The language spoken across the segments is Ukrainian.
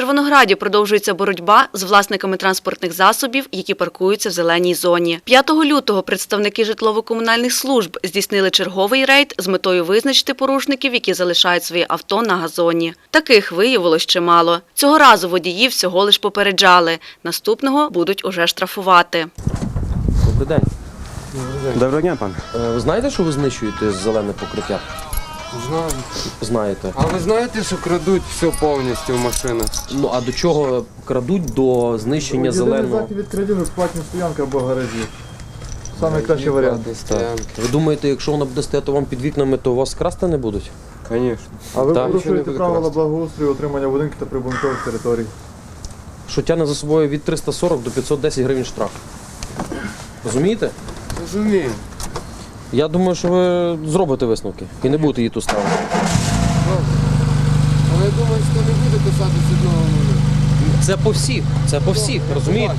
Червонограді продовжується боротьба з власниками транспортних засобів, які паркуються в зеленій зоні. 5 лютого представники житлово-комунальних служб здійснили черговий рейд з метою визначити порушників, які залишають свої авто на газоні. Таких виявилось чимало. Цього разу водіїв всього лиш попереджали. Наступного будуть уже штрафувати. Добрий день. Доброго дня, пан. Е, Ви знаєте, що ви знищуєте зелене покриття? Знаю. Знаєте. А ви знаєте, що крадуть все повністю в машинах? Ну а до чого крадуть до знищення зеленого? від крадів безплатні стоянки або гаражі. Саме кращий варіант. Стоянки. Ви думаєте, якщо воно буде стояти вам під вікнами, то вас красти не будуть? Звісно. А ви Так. Порушуєте правила благоустрою, отримання будинків та прибудинкових територій. Що тягне за собою від 340 до 510 гривень штраф. Розумієте? Розумію. Я думаю, що ви зробите висновки і не будете її тут ставити. Але я думаю, що не буде касатися одного мужика. Це по всіх, це по всіх, розумієте?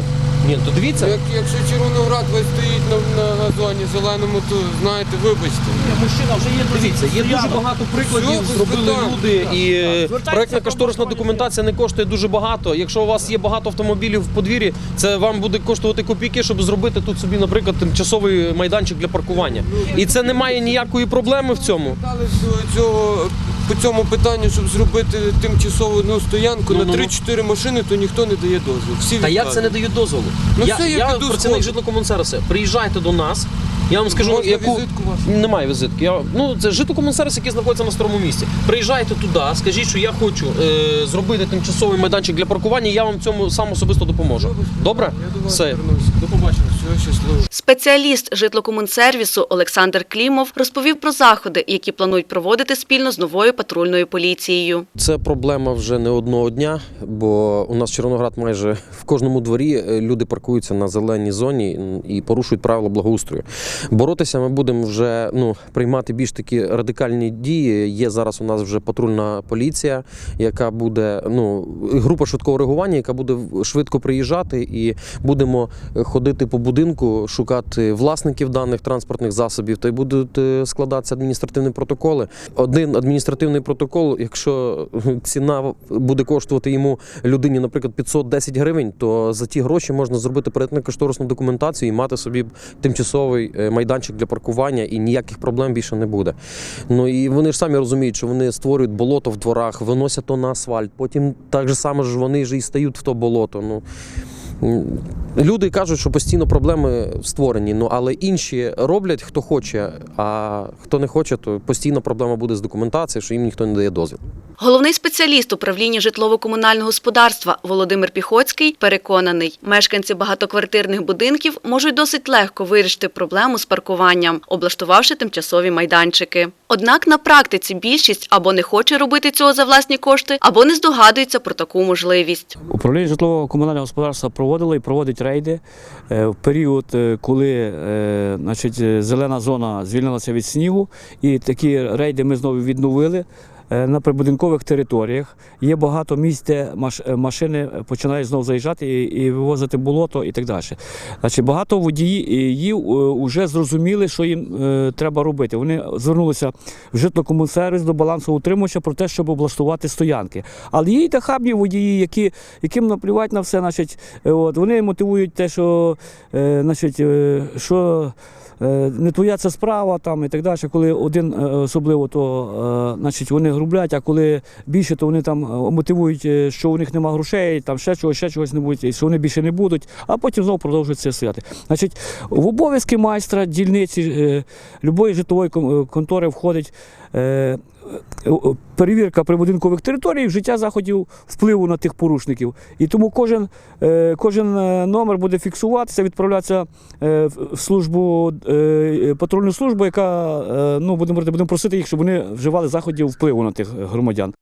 Ні, то дивіться. Як, якщо Червоноград весь стоїть на, на газоні зеленому, то знаєте, вибачте. Мужчина вже є Дивіться, є дуже багато прикладів, Все, без зробили питань. люди, і е, Звертайтеся проектна кошторисна документація не коштує дуже багато. Якщо у вас є багато автомобілів в подвір'ї, це вам буде коштувати копійки, щоб зробити тут собі, наприклад, тимчасовий майданчик для паркування. І це немає ніякої проблеми в цьому. Дали цього по цьому питанню, щоб зробити тимчасову одну стоянку Ну, на ну, ну. 3-4 машини, то ніхто не дає дозвіл. Всі Та як це не дають дозволу? Ну, я все, я я піду працівник сходу. житлокомунсервісу. Приїжджайте до нас. Я вам скажу, Можна яку візитку вашу? немає візитки. Я ну це житлокомунсервіс, який знаходиться на старому місці. Приїжджайте туди, скажіть, що я хочу е, зробити тимчасовий майданчик для паркування. Я вам цьому сам особисто допоможу. Добре? Я до вас Все. До побачення. Спеціаліст житлокомунсервісу Олександр Клімов розповів про заходи, які планують проводити спільно з новою патрульною поліцією. Це проблема вже не одного дня, бо у нас Чорноград майже в кожному дворі е, люди паркуються на зеленій зоні і порушують правила благоустрою. Боротися ми будемо вже ну, приймати більш такі радикальні дії. Є зараз у нас вже патрульна поліція, яка буде ну група швидкого реагування, яка буде швидко приїжджати, і будемо е, ходити по будинку, шукати власників даних транспортних засобів, та й будуть е, складатися адміністративні протоколи. Один адміністративний протокол, якщо ціна буде коштувати йому людині, наприклад, 510 гривень, то за ті гроші можна зробити проєктно кошторисну документацію і мати собі тимчасовий е, майданчик для паркування, і ніяких проблем більше не буде. Ну і вони ж самі розуміють, що вони створюють болото в дворах, виносять то на асфальт. Потім так же само ж вони ж і стають в то болото. Ну люди кажуть, що постійно проблеми створені. Ну але інші роблять хто хоче, а хто не хоче, то постійно проблема буде з документацією, що їм ніхто не дає дозвіл. Головний спеціаліст управління житлово-комунального господарства Володимир Піхоцький переконаний, мешканці багатоквартирних будинків можуть досить легко вирішити проблему з паркуванням, облаштувавши тимчасові майданчики. Однак на практиці більшість або не хоче робити цього за власні кошти, або не здогадується про таку можливість. Управління житлово-комунального господарства проводило і проводить рейди е, в період, е, коли е, значить, зелена зона звільнилася від снігу, і такі рейди ми знову відновили. Е, На прибудинкових територіях є багато місць, де е, машини починають знову заїжджати і, і вивозити болото і так далі. Значить, багато водіїв вже зрозуміли, що їм е, треба робити. Вони звернулися в житлокомунсервіс до балансоутримувача про те, щоб облаштувати стоянки. Але є й нахабні водії, які, яким наплювати на все, значить, е, от, вони мотивують те, що, е, значить, е, що е, не твоя це справа там, і так далі. Коли один е, особливо, то е, значить, вони грублять, а коли більше, то вони там е, мотивують, е, що у них немає грошей, там ще чогось, ще чогось не буде, і що вони більше не будуть, а потім знову продовжують це стояти. Значить, в обов'язки майстра дільниці е, любої житлової контори входить. Е, Перевірка прибудинкових територій, вжиття заходів впливу на тих порушників. І тому кожен, е, кожен е, номер буде фіксуватися, відправлятися в службу, патрульну службу, яка, ну, будемо, будемо просити їх, щоб вони вживали заходів впливу на тих громадян.